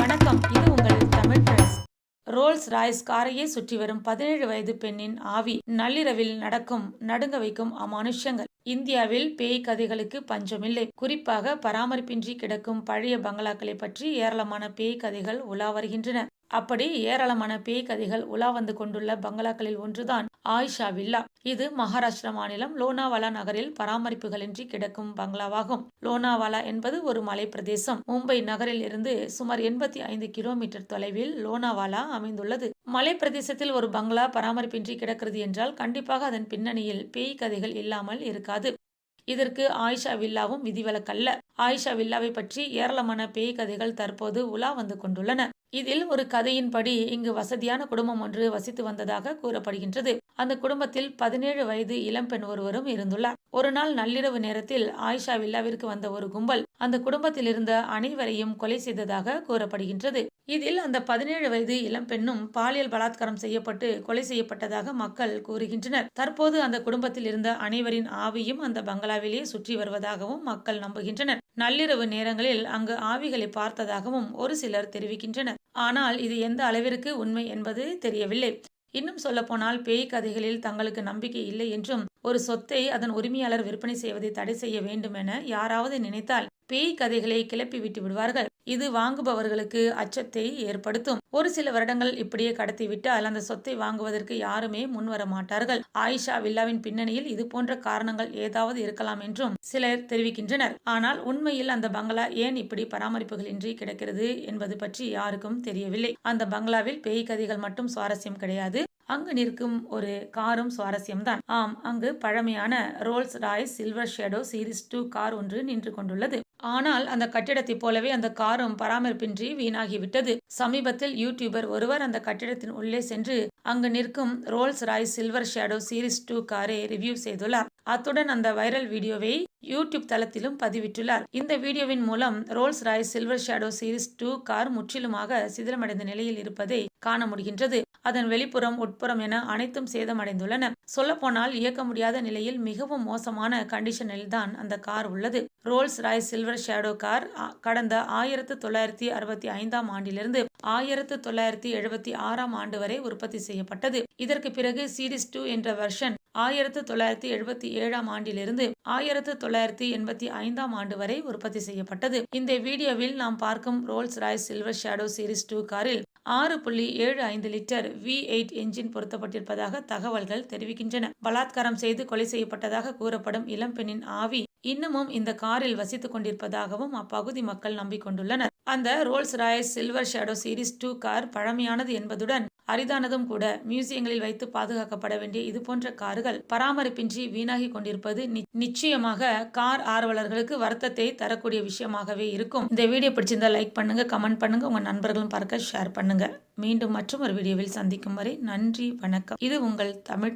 வணக்கம். இது உங்கள் தமிழ் பிரஸ். ரோல்ஸ் ராய்ஸ் காரையே சுற்றி வரும் பதினேழு வயது பெண்ணின் ஆவி நள்ளிரவில் நடக்கும் நடுங்க வைக்கும் அமானுஷ்யங்கள். இந்தியாவில் பேய் கதைகளுக்கு பஞ்சமில்லை. குறிப்பாக பராமரிப்பின்றி கிடக்கும் பழைய பங்களாக்களை பற்றி ஏராளமான பேய் கதைகள் உலா வருகின்றன. அப்படி ஏராளமான பேய் கதைகள் உலா வந்து கொண்டுள்ள பங்களாக்களில் ஒன்றுதான் ஆயிஷா வில்லா. இது மகாராஷ்டிரா மாநிலம் லோனாவாலா நகரில் பராமரிப்புகளின்றி கிடக்கும் பங்களாவாகும். லோனாவாலா என்பது ஒரு மலை பிரதேசம் மும்பை நகரில் இருந்து சுமார் எண்பத்தி ஐந்து கிலோமீட்டர் தொலைவில் லோனாவாலா அமைந்துள்ளது. மலை பிரதேசத்தில் ஒரு பங்களா பராமரிப்பின்றி கிடக்கிறது என்றால் கண்டிப்பாக அதன் பின்னணியில் பேய் கதைகள் இல்லாமல் இருக்காது. இதற்கு ஆயிஷா வில்லாவும் விதிவிலக்கல்ல. ஆயிஷா வில்லாவை பற்றி ஏராளமான பேய் கதைகள் தற்போது உலா வந்து கொண்டுள்ளன. இதில் ஒரு கதையின்படி இங்கு வசதியான குடும்பம் ஒன்று வசித்து வந்ததாக கூறப்படுகின்றது. அந்த குடும்பத்தில் பதினேழு வயது இளம்பெண் ஒருவரும் இருந்துள்ளார். ஒரு நாள் நள்ளிரவு நேரத்தில் ஆயிஷா வில்லாவிற்கு வந்த ஒரு கும்பல் அந்த குடும்பத்தில் இருந்த அனைவரையும் கொலை செய்ததாக கூறப்படுகின்றது. இதில் அந்த பதினேழு வயது இளம்பெண்ணும் பாலியல் பலாத்காரம் செய்யப்பட்டு கொலை செய்யப்பட்டதாக மக்கள் கூறுகின்றனர். தற்போது அந்த குடும்பத்தில் இருந்த அனைவரின் ஆவியும் அந்த பங்களாவிலேயே சுற்றி வருவதாகவும் மக்கள் நம்புகின்றனர். நள்ளிரவு நேரங்களில் அங்கு ஆவிகளை பார்த்ததாகவும் ஒரு சிலர் தெரிவிக்கின்றனர். ஆனால் இது எந்த அளவிற்கு உண்மை என்பது தெரியவில்லை. இன்னும் சொல்லப்போனால் பேய் கதைகளில் தங்களுக்கு நம்பிக்கை இல்லை என்றும் ஒரு சொத்தை அதன் உரிமையாளர் விற்பனை செய்வதை தடை செய்ய வேண்டும் என யாராவது நினைத்தால் பேய் கதைகளை கிளப்பி விட்டு விடுவார்கள். இது வாங்குபவர்களுக்கு அச்சத்தை ஏற்படுத்தும். ஒரு சில வருடங்கள் இப்படியே கடத்திவிட்டால் அந்த சொத்தை வாங்குவதற்கு யாருமே முன்வர மாட்டார்கள். ஆயிஷா வில்லாவின் பின்னணியில் இது போன்ற காரணங்கள் ஏதாவது இருக்கலாம் என்றும் சிலர் தெரிவிக்கின்றனர். ஆனால் உண்மையில் அந்த பங்களா ஏன் இப்படி பராமரிப்புகளின்றி கிடக்கிறது என்பது பற்றி யாருக்கும் தெரியவில்லை. அந்த பங்களாவில் பேய் கதைகள் மட்டும் சுவாரஸ்யம் கிடையாது. அங்கு நிற்கும் ஒரு காரும் சுவாரஸ்யம்தான். ஆம் அங்கு பழமையான Rolls Royce silver shadow series two car ஒன்று நின்று கொண்டுள்ளது. ஆனால் அந்த கட்டிடத்தைப் போலவே அந்த காரும் பராமரிப்பின்றி வீணாகிவிட்டது. சமீபத்தில் யூடியூபர் ஒருவர் அந்த கட்டிடத்தின் உள்ளே சென்று அங்கு நிற்கும் Rolls Royce silver shadow series two காரை ரிவ்யூ செய்துள்ளார். அத்துடன் அந்த வைரல் வீடியோவை யூடியூப் தளத்திலும் பதிவிட்டுள்ளார். இந்த வீடியோவின் மூலம் Rolls Royce silver shadow series two car முற்றிலுமாக சிதிலமடைந்த நிலையில் இருப்பதை காண முடிகின்றது. அதன் வெளிப்புறம் உட்புறம் என அனைத்தும் சேதமடைந்துள்ளன. சொல்லப்போனால் இயக்க முடியாத நிலையில் மிகவும் மோசமான கண்டிஷனில் தான் அந்த கார் உள்ளது. Rolls Royce silver shadow car கடந்த ஆயிரத்து தொள்ளாயிரத்தி அறுபத்தி ஐந்தாம் ஆண்டிலிருந்து ஆயிரத்து தொள்ளாயிரத்தி எழுபத்தி ஆறாம் ஆண்டு வரை உற்பத்தி செய்யப்பட்டது. இதற்கு பிறகு சீரிஸ் டூ என்ற வெர்ஷன் ஆயிரத்து தொள்ளாயிரத்தி எழுபத்தி ஏழாம் ஆண்டிலிருந்து ஆயிரத்து தொள்ளாயிரத்தி எண்பத்தி ஐந்தாம் ஆண்டு வரை உற்பத்தி செய்யப்பட்டது. இந்த வீடியோவில் நாம் பார்க்கும் Rolls Royce silver shadow series two காரில் ஆறு புள்ளி ஏழு ஐந்து லிட்டர் வி எயிட் என்ஜின் பொருத்தப்பட்டிருப்பதாக தகவல்கள் தெரிவிக்கின்றன. பலாத்காரம் செய்து கொலை செய்யப்பட்டதாக கூறப்படும் இளம்பெண்ணின் ஆவி இன்னமும் இந்த காரில் வசித்துக் கொண்டிருப்பதாகவும் அப்பகுதி மக்கள் நம்பிக்கொண்டுள்ளனர். அந்த Rolls Royce silver shadow series two car பழமையானது என்பதுடன் அரிதானதும் கூட மியூசியங்களில் வைத்து பாதுகாக்கப்பட வேண்டிய இது போன்ற கார்கள் பராமரிப்பின்றி வீணாகி கொண்டிருப்பது நிச்சயமாக கார் ஆர்வலர்களுக்கு வருத்தத்தை தரக்கூடிய விஷயமாகவே இருக்கும். இந்த வீடியோ பிடிச்சிருந்தா லைக் பண்ணுங்க கமெண்ட் பண்ணுங்க உங்க நண்பர்களும் பார்க்க ஷேர் பண்ணுங்க. மீண்டும் மற்றும் ஒரு வீடியோவில் சந்திக்கும் வரை நன்றி வணக்கம். இது உங்கள் தமிழ்